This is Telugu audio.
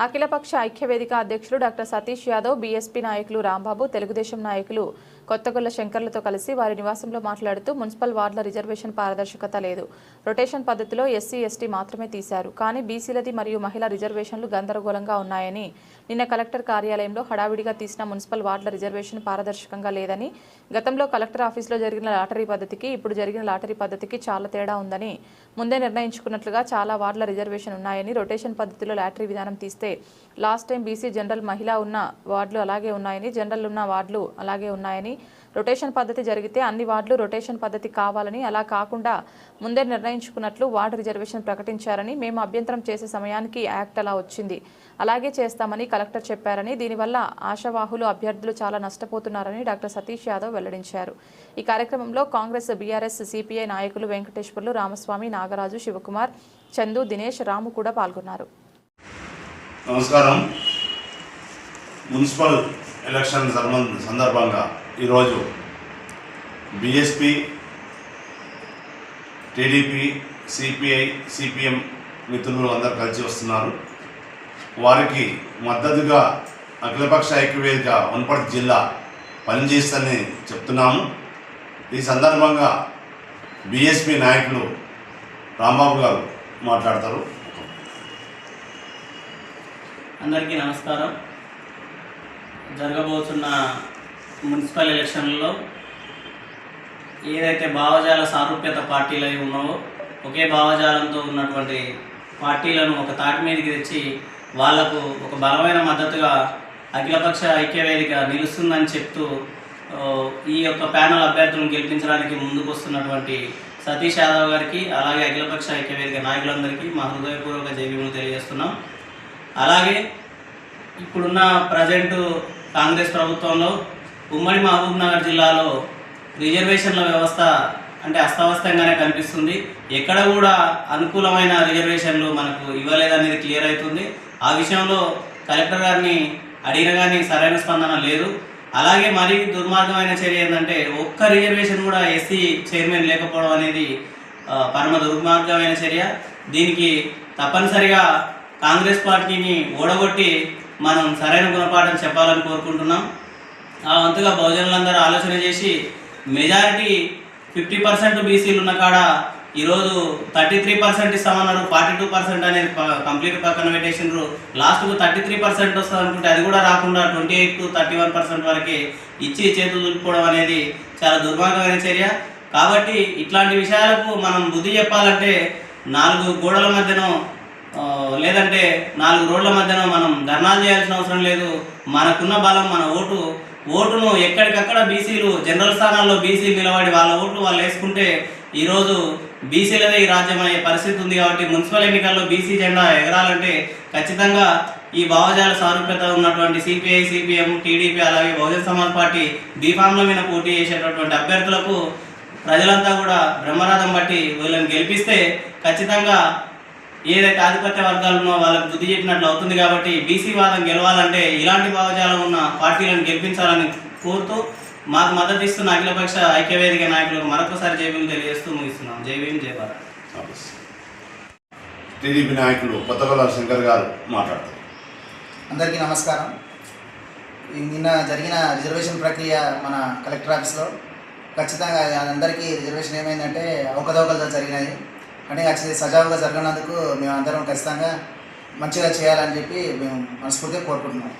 అఖిలపక్ష ఐక్యవేదిక అధ్యక్షులు డాక్టర్ సతీష్ యాదవ్ బీఎస్పీ నాయకులు రాంబాబు తెలుగుదేశం నాయకులు కొత్తగొల్ల శంకర్లతో కలిసి వారి నివాసంలో మాట్లాడుతూ మున్సిపల్ వార్డుల రిజర్వేషన్ పారదర్శకత లేదు. రొటేషన్ పద్ధతిలో ఎస్సీ ఎస్టీ మాత్రమే తీశారు. కానీ బీసీలది మరియు మహిళా రిజర్వేషన్లు గందరగోళంగా ఉన్నాయని నిన్న కలెక్టర్ కార్యాలయంలో హడావిడిగా తీసిన మున్సిపల్ వార్డుల రిజర్వేషన్ పారదర్శకంగా లేదని గతంలో కలెక్టర్ ఆఫీసులో జరిగిన లాటరీ పద్ధతికి ఇప్పుడు జరిగిన లాటరీ పద్ధతికి చాలా తేడా ఉందని ముందే నిర్ణయించుకున్నట్లుగా చాలా వార్డుల రిజర్వేషన్ ఉన్నాయని రొటేషన్ పద్ధతిలో లాటరీ విధానం తీస్తే లాస్ట్ టైం బీసీ జనరల్ మహిళ ఉన్న వార్డులు అలాగే ఉన్నాయని జనరల్ ఉన్న వార్డులు అలాగే ఉన్నాయని రొటేషన్ పద్ధతి జరిగితే అన్ని వార్డులు రొటేషన్ పద్ధతి కావాలని అలా కాకుండా ముందే నిర్ణయించుకున్నట్లు వార్డు రిజర్వేషన్ ప్రకటించారని మేము అభ్యంతరం చేసే సమయానికి యాక్ట్ అలా వచ్చింది. అలాగే చేస్తామని కలెక్టర్ చెప్పారని దీనివల్ల ఆశావాహులు అభ్యర్థులు చాలా నష్టపోతున్నారని డాక్టర్ సతీష్ యాదవ్ వెల్లడించారు. ఈ కార్యక్రమంలో కాంగ్రెస్ బీఆర్ఎస్ సిపిఐ నాయకులు వెంకటేశ్వర్లు రామస్వామి నాగరాజు శివకుమార్ చందు దినేష్ రాము కూడా పాల్గొన్నారు. నమస్కారం. మున్సిపల్ ఎలక్షన్ సంబంధ సందర్భంగా ఈరోజు బీఎస్పీ టీడీపీ సిపిఐ సిపిఎం మిత్రులు అందరు కలిసి వస్తున్నారు. వారికి మద్దతుగా అఖిలపక్ష ఐక్యవేదిక వనపర్తి జిల్లా పనిచేస్తుందని చెప్తున్నాము. ఈ సందర్భంగా బీఎస్పీ నాయకులు రాంబాబు గారు మాట్లాడతారు. అందరికీ నమస్కారం. జరగబోతున్న మున్సిపల్ ఎలక్షన్లలో ఏదైతే భావజాల సారూప్యత పార్టీలు అయి ఉన్నావో ఒకే భావజాలంతో ఉన్నటువంటి పార్టీలను ఒక తాటి మీదకి తెచ్చి వాళ్ళకు ఒక బలమైన మద్దతుగా అఖిలపక్ష ఐక్యవేదిక నిలుస్తుందని చెప్తూ ఈ యొక్క ప్యానల్ అభ్యర్థులను గెలిపించడానికి ముందుకు వస్తున్నటువంటి సతీష్ యాదవ్ గారికి అలాగే అఖిలపక్ష ఐక్యవేదిక నాయకులందరికీ మా హృదయపూర్వక జైవ్యములు తెలియజేస్తున్నాం. అలాగే ఇప్పుడున్న ప్రజెంట్ కాంగ్రెస్ ప్రభుత్వంలో ఉమ్మడి మహబూబ్నగర్ జిల్లాలో రిజర్వేషన్ల వ్యవస్థ అంటే అస్తవ్యస్తంగానే కనిపిస్తుంది. ఎక్కడ కూడా అనుకూలమైన రిజర్వేషన్లు మనకు ఇవ్వలేదనేది క్లియర్ అవుతుంది. ఆ విషయంలో కలెక్టర్ గారిని అడిగిన కానీ సరైన స్పందన లేదు. అలాగే మరీ దుర్మార్గమైన చర్య ఏంటంటే ఒక్క రిజర్వేషన్ కూడా ఎస్సీ చైర్మన్ లేకపోవడం అనేది పరమ దుర్మార్గమైన చర్య. దీనికి తప్పనిసరిగా కాంగ్రెస్ పార్టీని ఓడగొట్టి మనం సరైన గుణపాఠం చెప్పాలని కోరుకుంటున్నాం. ఆ వంతుగా బహుజనులందరూ ఆలోచన చేసి మెజారిటీ ఫిఫ్టీ పర్సెంట్ బీసీలు ఉన్న కాడ ఈరోజు థర్టీ త్రీ పర్సెంట్ ఇస్తామన్నారు. ఫార్టీ టూ పర్సెంట్ అనేది కంప్లీట్ పక్కన పెట్టేసినారు లాస్ట్కు థర్టీ త్రీ పర్సెంట్ వస్తుంది అనుకుంటే అది కూడా రాకుండా twenty eight to thirty one percent వరకే ఇచ్చి చేతులు దులుపుకోవడం అనేది చాలా దుర్మార్గమైన చర్య. కాబట్టి ఇట్లాంటి విషయాలకు మనం బుద్ధి చెప్పాలంటే నాలుగు గోడల మధ్యన లేదంటే నాలుగు రోడ్ల మధ్యన మనం ధర్నాలు చేయాల్సిన అవసరం లేదు. మనకున్న బలం మన ఓటు ఓటును ఎక్కడికక్కడ బీసీలు జనరల్ స్థానాల్లో బీసీ నిలబడి వాళ్ళ ఓట్లు వాళ్ళు వేసుకుంటే ఈరోజు బీసీలదే ఈ రాజ్యం అనే పరిస్థితి ఉంది కాబట్టి మున్సిపల్ ఎన్నికల్లో బీసీ జెండా ఎగరాలంటే ఖచ్చితంగా ఈ భావజాల సారూప్యత ఉన్నటువంటి సిపిఐ సిపిఎం టీడీపీ అలాగే బహుజన సమాజ్ పార్టీ బీఫామ్ల మీద పోటీ చేసేటటువంటి అభ్యర్థులకు ప్రజలంతా కూడా బ్రహ్మరథం బట్టి వీళ్ళని గెలిపిస్తే ఖచ్చితంగా ఏదైతే ఆధిపత్య వర్గాలు ఉన్నో వాళ్ళకి బుద్ధి చెప్పినట్లు అవుతుంది కాబట్టి బీసీ వాదం గెలవాలంటే ఇలాంటి భావజాలం ఉన్న పార్టీలను గెలిపించాలని కోరుతూ మాకు మద్దతు ఇస్తున్న అఖిలపక్ష ఐక్యవేదిక నాయకులకు మరొకసారి జైభీం తెలియజేస్తూ ముగిస్తున్నాం. జై భీం జై భారత్. టీడీపీ నాయకులు కొత్తగొల్ల శంకర్ గారు మాట్లాడతారు. అందరికీ నమస్కారం. ఈ నిన్న జరిగిన రిజర్వేషన్ ప్రక్రియ మన కలెక్టర్ ఆఫీస్లో. ఖచ్చితంగా అందరికీ రిజర్వేషన్ ఏమైందంటే అవకతవకలుగా జరిగినాయి. అంటే అది సజావుగా జరగనందుకు మేము అందరం ఖచ్చితంగా మంచిగా చేయాలని చెప్పి మేము మనస్ఫూర్తిగా కోరుకుంటున్నాం.